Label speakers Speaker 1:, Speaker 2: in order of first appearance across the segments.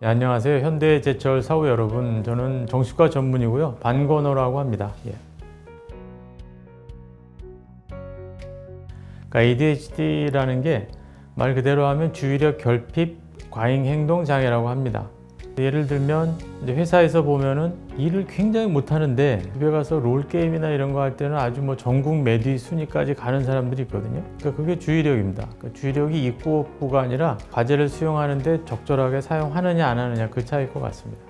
Speaker 1: 네, 안녕하세요. 현대제철 사후 여러분. 저는 정신과 전문이고요. 반건호라고 합니다. 예. 그러니까 ADHD라는 게 말 그대로 하면 주의력 결핍 과잉 행동 장애라고 합니다. 예를 들면 회사에서 보면은 일을 굉장히 못하는데 집에 가서 롤 게임이나 이런 거 할 때는 아주 뭐 전국 매디 순위까지 가는 사람들이 있거든요. 그러니까 그게 주의력입니다. 그러니까 주의력이 있고 없고가 아니라 과제를 수용하는데 적절하게 사용하느냐 안 하느냐 그 차이일 것 같습니다.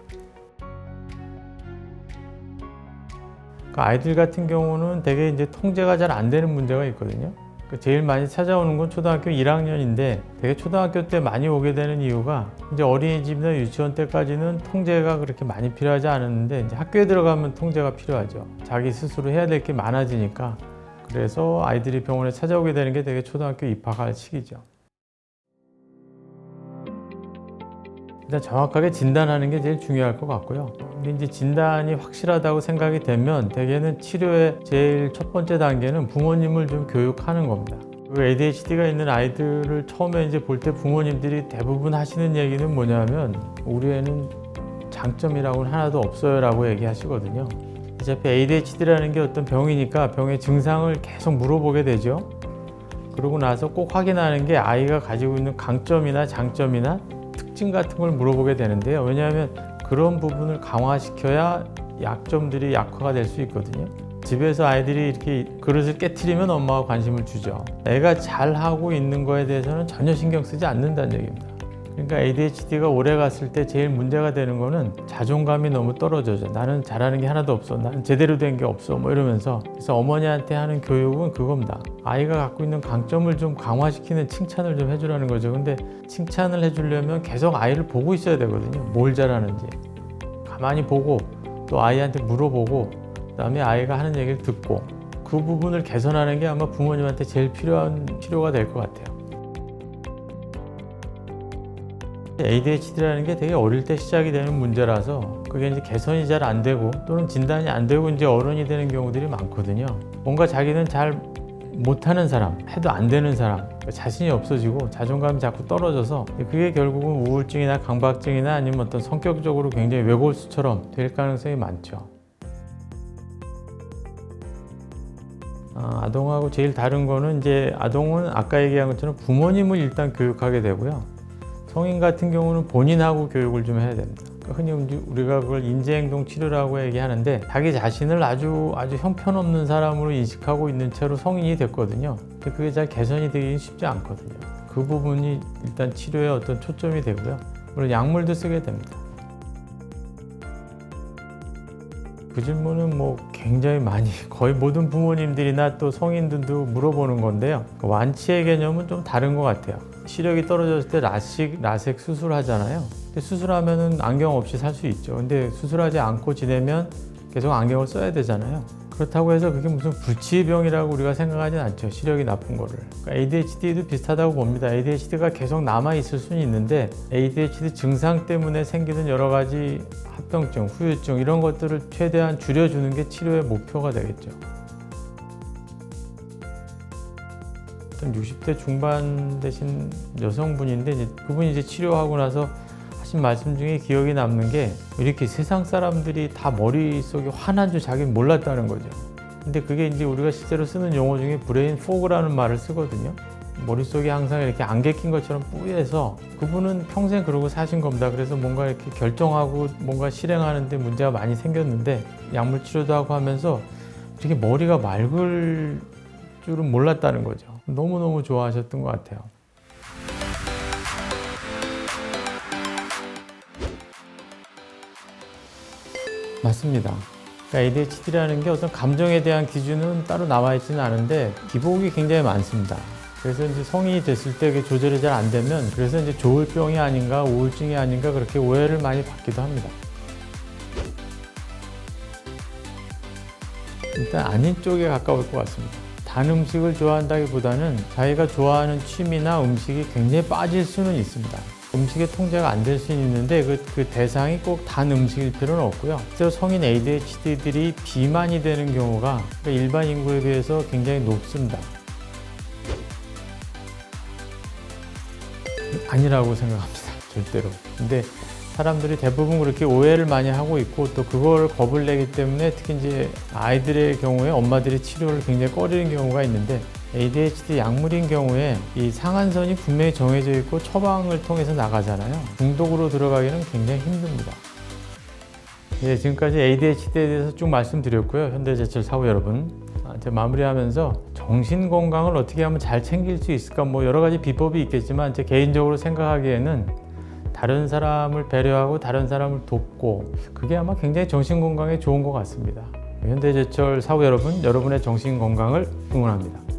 Speaker 1: 그러니까 아이들 같은 경우는 되게 이제 통제가 잘 안 되는 문제가 있거든요. 그 제일 많이 찾아오는 건 초등학교 1학년인데 되게 초등학교 때 많이 오게 되는 이유가 이제 어린이집이나 유치원 때까지는 통제가 그렇게 많이 필요하지 않았는데 이제 학교에 들어가면 통제가 필요하죠. 자기 스스로 해야 될 게 많아지니까 그래서 아이들이 병원에 찾아오게 되는 게 되게 초등학교 입학할 시기죠. 일단 정확하게 진단하는 게 제일 중요할 것 같고요. 근데 이제 진단이 확실하다고 생각이 되면 대개는 치료의 제일 첫 번째 단계는 부모님을 좀 교육하는 겁니다. 그 ADHD가 있는 아이들을 처음에 이제 볼 때 부모님들이 대부분 하시는 얘기는 뭐냐면 우리 애는 장점이라고는 하나도 없어요라고 얘기하시거든요. 어차피 ADHD라는 게 어떤 병이니까 병의 증상을 계속 물어보게 되죠. 그러고 나서 꼭 확인하는 게 아이가 가지고 있는 강점이나 장점이나 특징 같은 걸 물어보게 되는데요. 왜냐하면 그런 부분을 강화시켜야 약점들이 약화가 될 수 있거든요. 집에서 아이들이 이렇게 그릇을 깨트리면 엄마가 관심을 주죠. 애가 잘 하고 있는 거에 대해서는 전혀 신경 쓰지 않는다는 얘기입니다. 그러니까 ADHD가 오래 갔을 때 제일 문제가 되는 거는 자존감이 너무 떨어져져. 나는 잘하는 게 하나도 없어. 나는 제대로 된 게 없어. 뭐 이러면서. 그래서 어머니한테 하는 교육은 그겁니다. 아이가 갖고 있는 강점을 좀 강화시키는 칭찬을 좀 해주라는 거죠. 근데 칭찬을 해주려면 계속 아이를 보고 있어야 되거든요. 뭘 잘하는지. 가만히 보고 또 아이한테 물어보고 그다음에 아이가 하는 얘기를 듣고 그 부분을 개선하는 게 아마 부모님한테 제일 필요한 필요가 될 것 같아요. ADHD라는 게 되게 어릴 때 시작이 되는 문제라서 그게 이제 개선이 잘 안 되고 또는 진단이 안 되고 이제 어른이 되는 경우들이 많거든요. 뭔가 자기는 잘 못하는 사람, 해도 안 되는 사람, 자신이 없어지고 자존감이 자꾸 떨어져서 그게 결국은 우울증이나 강박증이나 아니면 어떤 성격적으로 굉장히 외골수처럼 될 가능성이 많죠. 아, 아동하고 제일 다른 거는 이제 아동은 아까 얘기한 것처럼 부모님을 일단 교육하게 되고요. 성인 같은 경우는 본인하고 교육을 좀 해야 됩니다. 흔히 우리가 그걸 인지행동 치료라고 얘기하는데 자기 자신을 아주 아주 형편없는 사람으로 인식하고 있는 채로 성인이 됐거든요. 근데 그게 잘 개선이 되기 쉽지 않거든요. 그 부분이 일단 치료의 어떤 초점이 되고요. 물론 약물도 쓰게 됩니다. 그 질문은 뭐 굉장히 많이 거의 모든 부모님들이나 또 성인들도 물어보는 건데요. 그 완치의 개념은 좀 다른 것 같아요. 시력이 떨어졌을 때 라식, 라섹 수술하잖아요. 수술하면은 안경 없이 살 수 있죠. 근데 수술하지 않고 지내면 계속 안경을 써야 되잖아요. 그렇다고 해서 그게 무슨 불치병이라고 우리가 생각하진 않죠. 시력이 나쁜 거를. 그러니까 ADHD도 비슷하다고 봅니다. ADHD가 계속 남아 있을 수는 있는데 ADHD 증상 때문에 생기는 여러 가지 합병증, 후유증 이런 것들을 최대한 줄여주는 게 치료의 목표가 되겠죠. 어떤 60대 중반 되신 여성분인데 이제 그분이 이제 치료하고 나서 하신 말씀 중에 기억이 남는 게 이렇게 세상 사람들이 다 머릿속이 환한 줄 자기는 몰랐다는 거죠. 근데 그게 이제 우리가 실제로 쓰는 용어 중에 브레인 포그라는 말을 쓰거든요. 머릿속이 항상 이렇게 안개 낀 것처럼 뿌예서 그분은 평생 그러고 사신 겁니다. 그래서 뭔가 이렇게 결정하고 뭔가 실행하는데 문제가 많이 생겼는데 약물 치료도 하고 하면서 이렇게 머리가 맑을 줄은 몰랐다는 거죠. 너무너무 좋아하셨던 것 같아요. 맞습니다. 그러니까 ADHD라는 게 어떤 감정에 대한 기준은 따로 나와 있지는 않은데 기복이 굉장히 많습니다. 그래서 이제 성인이 됐을 때 그게 조절이 잘 안 되면 그래서 이제 조울병이 아닌가 우울증이 아닌가 그렇게 오해를 많이 받기도 합니다. 일단 아닌 쪽에 가까울 것 같습니다. 단 음식을 좋아한다기보다는 자기가 좋아하는 취미나 음식이 굉장히 빠질 수는 있습니다. 음식의 통제가 안 될 수는 있는데 그, 그 대상이 꼭 단 음식일 필요는 없고요. 실제로 성인 ADHD들이 비만이 되는 경우가 일반 인구에 비해서 굉장히 높습니다. 아니라고 생각합니다. 절대로. 근데 사람들이 대부분 그렇게 오해를 많이 하고 있고 또 그걸 겁을 내기 때문에 특히 이제 아이들의 경우에 엄마들이 치료를 굉장히 꺼리는 경우가 있는데 ADHD 약물인 경우에 이 상한선이 분명히 정해져 있고 처방을 통해서 나가잖아요. 중독으로 들어가기는 굉장히 힘듭니다. 예, 지금까지 ADHD에 대해서 쭉 말씀드렸고요. 현대제철 사후 여러분. 아, 이제 마무리하면서 정신 건강을 어떻게 하면 잘 챙길 수 있을까 뭐 여러 가지 비법이 있겠지만 제 개인적으로 생각하기에는 다른 사람을 배려하고 다른 사람을 돕고 그게 아마 굉장히 정신 건강에 좋은 것 같습니다. 현대제철 사후 여러분, 여러분의 정신 건강을 응원합니다.